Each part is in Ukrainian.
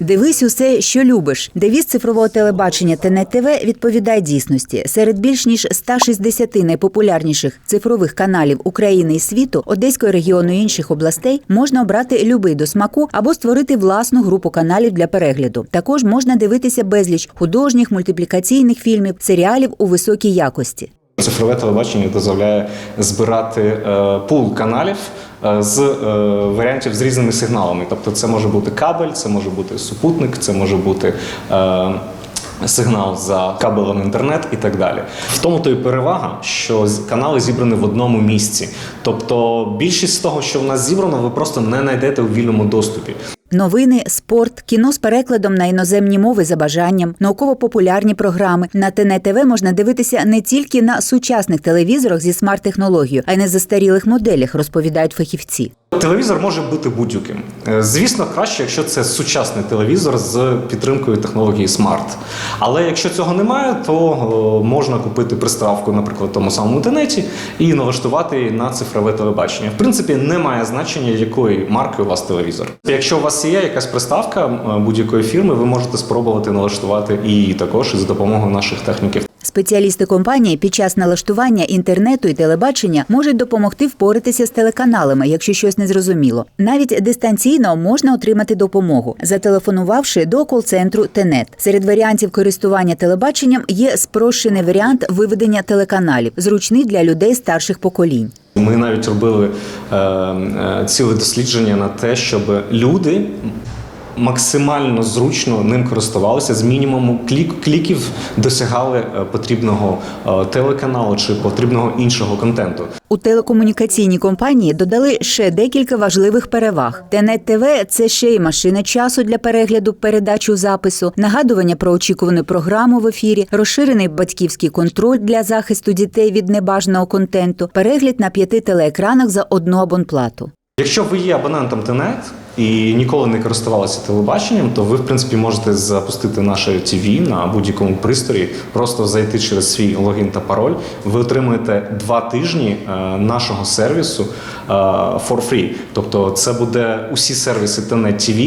Дивись усе, що любиш. Девіз цифрового телебачення ТНЕТ ТВ відповідає дійсності. Серед більш ніж 160 найпопулярніших цифрових каналів України і світу, Одеського регіону і інших областей можна обрати любий до смаку або створити власну групу каналів для перегляду. Також можна дивитися безліч художніх, мультиплікаційних фільмів, серіалів у високій якості. Цифрове телебачення дозволяє збирати е, пул каналів з е, варіантів з різними сигналами. Тобто, це може бути кабель, це може бути супутник, це може бути. Е, Сигнал за кабелем інтернет і так далі. В тому то і перевага, що канали зібрані в одному місці. Тобто більшість з того, що в нас зібрано, ви просто не знайдете у вільному доступі. Новини, спорт, кіно з перекладом на іноземні мови за бажанням, науково-популярні програми. На ТНТВ можна дивитися не тільки на сучасних телевізорах зі смарт-технологією, а й на застарілих моделях, розповідають фахівці. Телевізор може бути будь-яким. Е, Звісно, краще, якщо це сучасний телевізор з підтримкою технології смарт. Але якщо цього немає, то е, можна купити приставку, наприклад, в тому самому інтернеті і налаштувати її на цифрове телебачення. В принципі, немає значення, якої марки у вас телевізор. Якщо у вас є якась приставка е, будь-якої фірми, ви можете спробувати налаштувати її також із допомогою наших техніків. Спеціалісти компанії під час налаштування інтернету і телебачення можуть допомогти впоратися з телеканалами, якщо щось не зрозуміло. Навіть дистанційно можна отримати допомогу, зателефонувавши до кол-центру ТЕНЕТ. Серед варіантів користування телебаченням є спрощений варіант виведення телеканалів, зручний для людей старших поколінь. Ми навіть робили е, е, ціле дослідження на те, щоб люди максимально зручно ним користувалися з мінімуму клік, кліків досягали е, потрібного е, телеканалу чи потрібного іншого контенту. У телекомунікаційній компанії додали ще декілька важливих переваг. Тенет ТВ – це ще й машина часу для перегляду передачу запису, нагадування про очікувану програму в ефірі, розширений батьківський контроль для захисту дітей від небажаного контенту, перегляд на п'яти телеекранах за одну абонплату. Якщо ви є абонентом ТНЕТ і ніколи не користувалися телебаченням, то ви в принципі можете запустити наше ТВ на будь-якому пристрої, просто зайти через свій логін та пароль. Ви отримуєте два тижні е, нашого сервісу е, for free. Тобто, це буде усі сервіси ТНЕТ ТВ,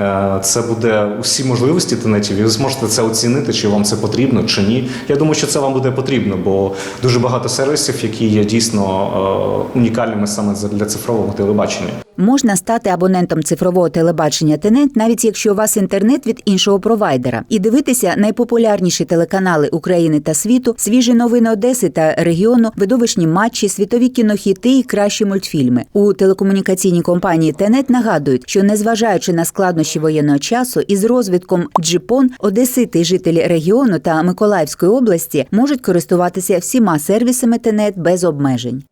е, це буде усі можливості ТНЕТ ТВ. Ви зможете це оцінити, чи вам це потрібно, чи ні. Я думаю, що це вам буде потрібно, бо дуже багато сервісів, які є дійсно унікальними саме для цифрового телебачення. Можна стати абонентом цифрового телебачення Тенет, навіть якщо у вас інтернет від іншого провайдера, і дивитися найпопулярніші телеканали України та світу, свіжі новини Одеси та регіону, видовищні матчі, світові кінохіти і кращі мультфільми. У телекомунікаційній компанії Тенет нагадують, що незважаючи на складнощі воєнного часу, із розвитком джипон одесити, жителі регіону та Миколаївської області можуть користуватися всіма сервісами Тенет без обмежень.